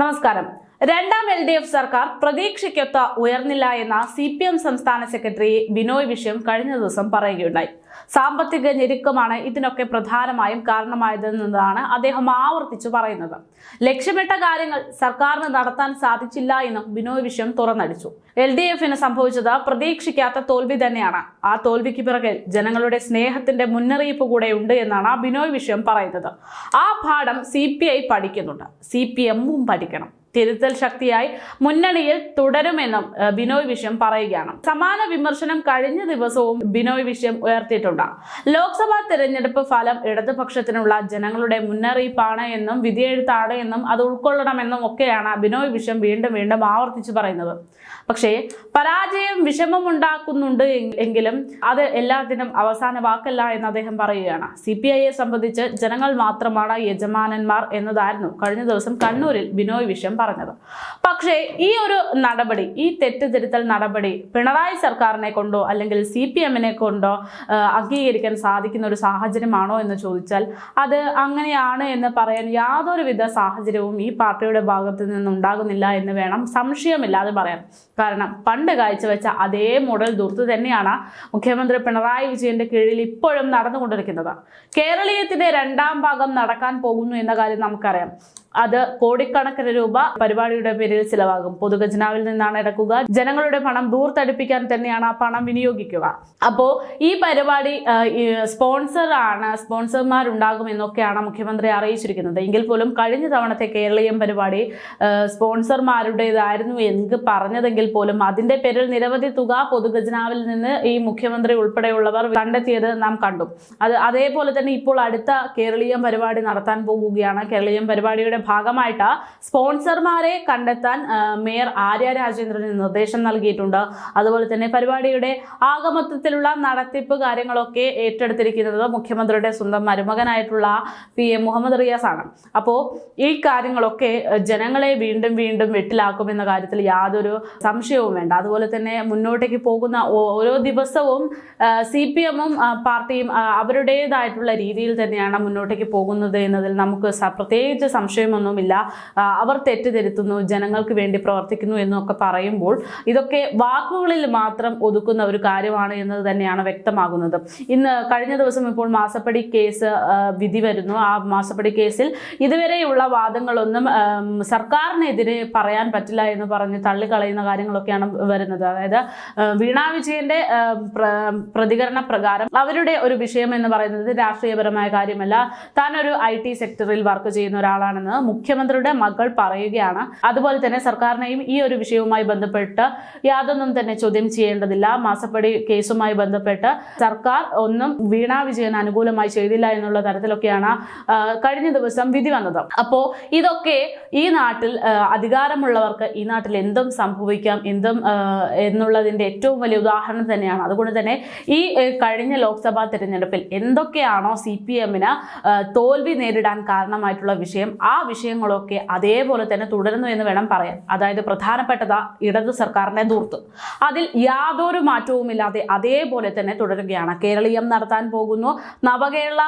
నమస్కారం. രണ്ടാം L D F സർക്കാർ പ്രതീക്ഷയ്ക്കൊത്ത ഉയർന്നില്ല എന്ന സി പി എം സംസ്ഥാന സെക്രട്ടറി ബിനോയ് വിഷയം കഴിഞ്ഞ ദിവസം പറയുകയുണ്ടായി. സാമ്പത്തിക ഞെരുക്കമാണ് ഇതിനൊക്കെ പ്രധാനമായും കാരണമായതെന്നതാണ് അദ്ദേഹം ആവർത്തിച്ചു പറയുന്നത്. ലക്ഷ്യമിട്ട കാര്യങ്ങൾ സർക്കാരിന് നടത്താൻ സാധിച്ചില്ല എന്നും ബിനോയ് വിഷയം തുറന്നടിച്ചു. എൽ ഡി എഫിന് സംഭവിച്ചത് പ്രതീക്ഷിക്കാത്ത തോൽവി തന്നെയാണ്. ആ തോൽവിക്ക് പിറകിൽ ജനങ്ങളുടെ സ്നേഹത്തിന്റെ മുന്നറിയിപ്പ് കൂടെ ഉണ്ട് എന്നാണ് ബിനോയ് വിഷയം പറയുന്നത്. ആ പാഠം സി പി ഐ പഠിക്കുന്നുണ്ട്. സി പി എമ്മും പഠിക്കണം. തിരുത്തൽ ശക്തിയായി മുന്നണിയിൽ തുടരുമെന്നും ബിനോയ് വിശ്വം പറയുകയാണ്. സമാന വിമർശനം കഴിഞ്ഞ ദിവസവും ബിനോയ് വിഷയം ഉയർത്തിയിട്ടുണ്ട്. ലോക്സഭാ തെരഞ്ഞെടുപ്പ് ഫലം ഇടതുപക്ഷത്തിനുള്ള ജനങ്ങളുടെ മുന്നറിയിപ്പാണ് എന്നും വിധിയെഴുത്താണ് എന്നും അത് ഉൾക്കൊള്ളണമെന്നും ഒക്കെയാണ് ബിനോയ് വിശ്വം വീണ്ടും വീണ്ടും ആവർത്തിച്ചു പറയുന്നത്. പക്ഷേ പരാജയം വിഷമമുണ്ടാക്കുന്നുണ്ട് എങ്കിലും അത് എല്ലാത്തിനും അവസാന വാക്കല്ല എന്ന് അദ്ദേഹം പറയുകയാണ്. സി പി ഐയെ സംബന്ധിച്ച് ജനങ്ങൾ മാത്രമാണ് യജമാനന്മാർ എന്നതായിരുന്നു കഴിഞ്ഞ ദിവസം കണ്ണൂരിൽ ബിനോയ് വിശ്വം പറഞ്ഞത്. പക്ഷേ ഈ ഒരു നടപടി ഈ തെറ്റുതിരുത്തൽ നടപടി പിണറായി സർക്കാരിനെ കൊണ്ടോ അല്ലെങ്കിൽ സി പി എമ്മിനെ കൊണ്ടോ അംഗീകരിക്കാൻ സാധിക്കുന്ന ഒരു സാഹചര്യമാണോ എന്ന് ചോദിച്ചാൽ അത് അങ്ങനെയാണ് എന്ന് പറയാൻ യാതൊരുവിധ സാഹചര്യവും ഈ പാർട്ടിയുടെ ഭാഗത്ത് നിന്നുണ്ടാകുന്നില്ല എന്ന് വേണം സംശയമില്ലാതെ പറയാൻ. കാരണം പണ്ട് കാഴ്ചവെച്ച അതേ മോഡൽ ദൂർത്ത് തന്നെയാണ് മുഖ്യമന്ത്രി പിണറായി വിജയന്റെ കീഴിൽ ഇപ്പോഴും നടന്നുകൊണ്ടിരിക്കുന്നത്. കേരളീയത്തിന്റെ രണ്ടാം ഭാഗം നടക്കാൻ പോകുന്നു എന്ന കാര്യം നമുക്കറിയാം. അത് കോടിക്കണക്കിന് രൂപ പരിപാടിയുടെ പേരിൽ ചിലവാകും. പൊതുഖജനാവിൽ നിന്നാണ് ഇടക്കുക ജനങ്ങളുടെ പണം ദൂർത്തടിപ്പിക്കാൻ തന്നെയാണ് ആ പണം വിനിയോഗിക്കുക. അപ്പോൾ ഈ പരിപാടി സ്പോൺസർ ആണ് സ്പോൺസർമാരുണ്ടാകും എന്നൊക്കെയാണ് മുഖ്യമന്ത്രി അറിയിച്ചിരിക്കുന്നത്. എങ്കിൽ പോലും കഴിഞ്ഞ തവണത്തെ കേരളീയം പരിപാടി സ്പോൺസർമാരുടേതായിരുന്നു എന്ന് പറഞ്ഞതെങ്കിൽ പോലും അതിന്റെ പേരിൽ നിരവധി തുക പൊതുഖജനാവിൽ നിന്ന് ഈ മുഖ്യമന്ത്രി ഉൾപ്പെടെയുള്ളവർ കണ്ടെത്തിയത് നാം കണ്ടു. അത് അതേപോലെ തന്നെ ഇപ്പോൾ അടുത്ത കേരളീയം പരിപാടി നടത്താൻ പോകുകയാണ്. കേരളീയം പരിപാടിയുടെ ഭാഗമായിട്ട് സ്പോൺസർമാരെ കണ്ടെത്താൻ മേയർ ആര്യ രാജേന്ദ്രന് നിർദ്ദേശം നൽകിയിട്ടുണ്ട്. അതുപോലെ തന്നെ പരിപാടിയുടെ ആകമൊത്തത്തിലുള്ള നടത്തിപ്പ് കാര്യങ്ങളൊക്കെ ഏറ്റെടുത്തിരിക്കുന്നത് മുഖ്യമന്ത്രിയുടെ സ്വന്തം മരുമകനായിട്ടുള്ള പി എം മുഹമ്മദ് റിയാസ് ആണ് അപ്പോൾ ഈ കാര്യങ്ങളൊക്കെ ജനങ്ങളെ വീണ്ടും വീണ്ടും വെട്ടിലാക്കുമെന്ന കാര്യത്തിൽ യാതൊരു സംശയവും വേണ്ട. അതുപോലെ തന്നെ മുന്നോട്ടേക്ക് പോകുന്ന ഓരോ ദിവസവും സി പി എമ്മും പാർട്ടിയും അവരുടേതായിട്ടുള്ള രീതിയിൽ തന്നെയാണ് മുന്നോട്ടേക്ക് പോകുന്നത് എന്നതിൽ നമുക്ക് പ്രത്യേകിച്ച് പ്രത്യേകിച്ച് സംശയമൊന്നുമില്ല അവർ തെറ്റുതിരുത്തുന്നു ജനങ്ങൾക്ക് വേണ്ടി പ്രവർത്തിക്കുന്നു എന്നൊക്കെ പറയുമ്പോൾ ഇതൊക്കെ വാക്കുകളിൽ മാത്രം ഒതുക്കുന്ന ഒരു കാര്യമാണ് എന്നത് തന്നെയാണ് വ്യക്തമാകുന്നത്. ഇന്ന് കഴിഞ്ഞ ദിവസം ഇപ്പോൾ മാസപ്പടി കേസ് വിധി വരുന്നു. ആ മാസപ്പടി കേസിൽ ഇതുവരെയുള്ള വാദങ്ങളൊന്നും സർക്കാരിനെതിരെ പറയാൻ പറ്റില്ല എന്ന് പറഞ്ഞ് തള്ളിക്കളയുന്ന കാര്യങ്ങളൊക്കെയാണ് വരുന്നത്. അതായത് വീണ വിജയന്റെ പ്രതികരണ പ്രകാരം അവരുടെ ഒരു വിഷയം എന്ന് പറയുന്നത് രാഷ്ട്രീയപരമായ കാര്യമല്ല. താൻ ഒരു ഐ ടി സെക്ടറിൽ വർക്ക് ചെയ്യുന്ന ഒരാളാണെന്ന് മുഖ്യമന്ത്രിയുടെ മകൾ പറയുകയാണ്. അതുപോലെ തന്നെ സർക്കാരിനെയും ഈ ഒരു വിഷയവുമായി ബന്ധപ്പെട്ട് യാതൊന്നും തന്നെ ചോദ്യം ചെയ്യേണ്ടതില്ല. മാസപ്പടി കേസുമായി ബന്ധപ്പെട്ട് സർക്കാർ ഒന്നും വീണ വിജയൻ അനുകൂലമായി ചെയ്തില്ല എന്നുള്ള തരത്തിലൊക്കെയാണ് കഴിഞ്ഞ ദിവസം വിധി വന്നത്. അപ്പോൾ ഇതൊക്കെ ഈ നാട്ടിൽ അധികാരമുള്ളവർക്ക് ഈ നാട്ടിൽ എന്തും സംഭവിക്കാം എന്തും എന്നുള്ളതിന്റെ ഏറ്റവും വലിയ ഉദാഹരണം തന്നെയാണ്. അതുകൊണ്ട് തന്നെ ഈ കഴിഞ്ഞ ലോക്സഭാ തെരഞ്ഞെടുപ്പിൽ എന്തൊക്കെയാണോ സി പി എമ്മിന് തോൽവി നേരിടാൻ കാരണമായിട്ടുള്ള വിഷയം ആ വിഷയങ്ങളൊക്കെ അതേപോലെ തന്നെ തുടരുന്നു എന്ന് വേണം പറയാൻ. അതായത് പ്രധാനപ്പെട്ടതാ ഇടതു സർക്കാരിനെ ദൂർത്ത് അതിൽ യാതൊരു മാറ്റവുമില്ലാതെ അതേപോലെ തന്നെ തുടരുകയാണ്. കേരളീയം നടത്താൻ പോകുന്നു. നവകേരള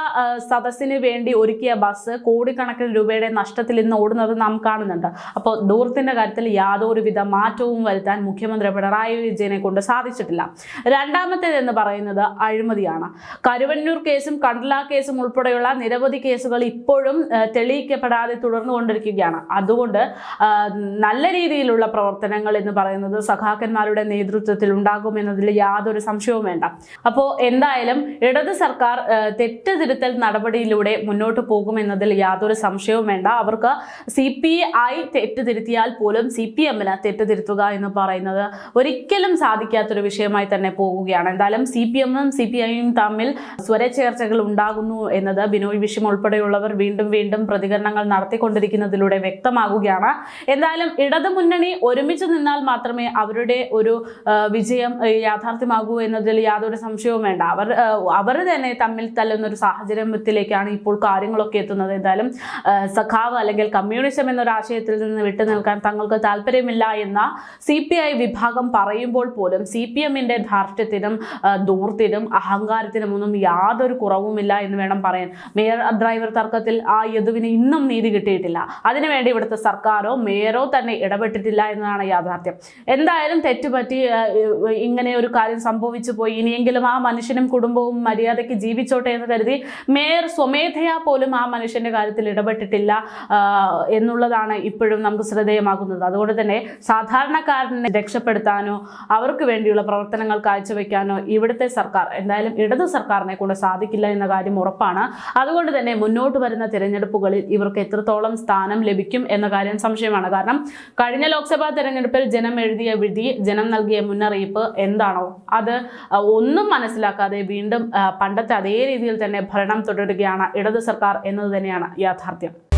സദസ്സിന് വേണ്ടി ഒരുക്കിയ ബസ് കോടിക്കണക്കിന് രൂപയുടെ നഷ്ടത്തിൽ ഇന്ന് ഓടുന്നത് നാം കാണുന്നുണ്ട്. അപ്പോൾ ദൂർത്തിന്റെ കാര്യത്തിൽ യാതൊരുവിധ മാറ്റവും വരുത്താൻ മുഖ്യമന്ത്രി പിണറായി വിജയനെ കൊണ്ട് സാധിച്ചിട്ടില്ല. രണ്ടാമത്തേത് എന്ന് പറയുന്നത് അഴിമതിയാണ്. കരുവന്നൂർ കേസും കണ്ടല കേസും ഉൾപ്പെടെയുള്ള നിരവധി കേസുകൾ ഇപ്പോഴും ആ, തെളിയിക്കപ്പെടാതെ തുടർന്നുകൊണ്ടിരിക്കുകയാണ് അതുകൊണ്ട് നല്ല രീതിയിലുള്ള പ്രവർത്തനങ്ങൾ എന്ന് പറയുന്നത് സഖാക്കന്മാരുടെ നേതൃത്വത്തിൽ ഉണ്ടാകുമെന്നതിൽ യാതൊരു സംശയവും വേണ്ട. അപ്പോൾ എന്തായാലും ഇടത് സർക്കാർ തെറ്റ് തിരുത്തൽ നടപടിയിലൂടെ മുന്നോട്ട് പോകുമെന്നതിൽ യാതൊരു സംശയവും വേണ്ട. അവർക്ക് സി പി ഐ തെറ്റ് തിരുത്തിയാൽ പോലും സി പി എമ്മിന് തെറ്റ് തിരുത്തുക എന്ന് പറയുന്നത് ഒരിക്കലും സാധിക്കാത്തൊരു വിഷയമായി തന്നെ പോകുകയാണ്. എന്തായാലും സി പി എമ്മും സി പി ഐയും തമ്മിൽ സ്വരചേർച്ചകൾ ഉണ്ടാകുന്നു എന്നത് ബിനോയ് വിഷയം ഉൾപ്പെടെയുള്ളവർ വീണ്ടും വീണ്ടും പ്രതികരണങ്ങൾ നടത്തിക്കൊണ്ടിരിക്കുന്നതിലൂടെ വ്യക്തമാകുകയാണ്. എന്തായാലും ഇടതുമുന്നണി ഒരുമിച്ച് നിന്നാൽ മാത്രമേ അവരുടെ ഒരു വിജയം യാഥാർത്ഥ്യമാകൂ എന്നതിൽ യാതൊരു സംശയവും വേണ്ട. അവർ അവർ തന്നെ തമ്മിൽ തല്ലുന്ന ഒരു സാഹചര്യത്തിലേക്കാണ് ഇപ്പോൾ കാര്യങ്ങളൊക്കെ എത്തുന്നത്. എന്തായാലും സഖാവ് അല്ലെങ്കിൽ കമ്മ്യൂണിസം എന്നൊരു ആശയത്തിൽ നിന്ന് വിട്ടു നിൽക്കാൻ തങ്ങൾക്ക് താല്പര്യമില്ല എന്ന സി പി ഐ വിഭാഗം പറയുമ്പോൾ പോലും സി പി എമ്മിന്റെ ധാർഷ്ട്യത്തിനും ദൂർത്തിനും അഹങ്കാരത്തിനും ഒന്നും യാതൊരു കുറവുമില്ല എന്ന് വേണം പറയാൻ. മേയർ ഡ്രൈവർ തർക്കത്തിൽ ആ യദുവിന് ഇന്നും നീതി കിട്ടി കിട്ടിയിട്ടില്ല. അതിനുവേണ്ടി ഇവിടുത്തെ സർക്കാരോ മേയറോ തന്നെ ഇടപെട്ടിട്ടില്ല എന്നതാണ് യാഥാർത്ഥ്യം. എന്തായാലും തെറ്റുപറ്റി ഇങ്ങനെ ഒരു കാര്യം സംഭവിച്ചു പോയി. ഇനിയെങ്കിലും ആ മനുഷ്യനും കുടുംബവും മര്യാദയ്ക്ക് ജീവിച്ചോട്ടെ എന്ന് കരുതി മേയർ സ്വമേധയാ പോലും ആ മനുഷ്യന്റെ കാര്യത്തിൽ ഇടപെട്ടിട്ടില്ല എന്നുള്ളതാണ് ഇപ്പോഴും നമുക്ക് ശ്രദ്ധേയമാകുന്നത്. അതുകൊണ്ട് തന്നെ സാധാരണക്കാരനെ രക്ഷപ്പെടുത്താനോ അവർക്ക് വേണ്ടിയുള്ള പ്രവർത്തനങ്ങൾ കാഴ്ചവെക്കാനോ ഇവിടുത്തെ സർക്കാർ എന്തായാലും ഇടതു സർക്കാരിനെ കൊണ്ട് സാധിക്കില്ല എന്ന കാര്യം ഉറപ്പാണ്. അതുകൊണ്ട് തന്നെ മുന്നോട്ട് വരുന്ന തിരഞ്ഞെടുപ്പുകളിൽ ഇവർക്ക് എത്രത്തോളം സ്ഥാനം ലഭിക്കും എന്ന കാര്യം സംശയമാണ്. കാരണം കഴിഞ്ഞ ലോക്സഭാ തെരഞ്ഞെടുപ്പിൽ ജനം എഴുതിയ വിധി ജനം നൽകിയ മുന്നറിയിപ്പ് എന്താണോ അത് ഒന്നും മനസ്സിലാക്കാതെ വീണ്ടും പണ്ടത്തെ അതേ രീതിയിൽ തന്നെ ഭരണം തുടരുകയാണ് ഇടത് സർക്കാർ എന്നത് തന്നെയാണ് യാഥാർത്ഥ്യം.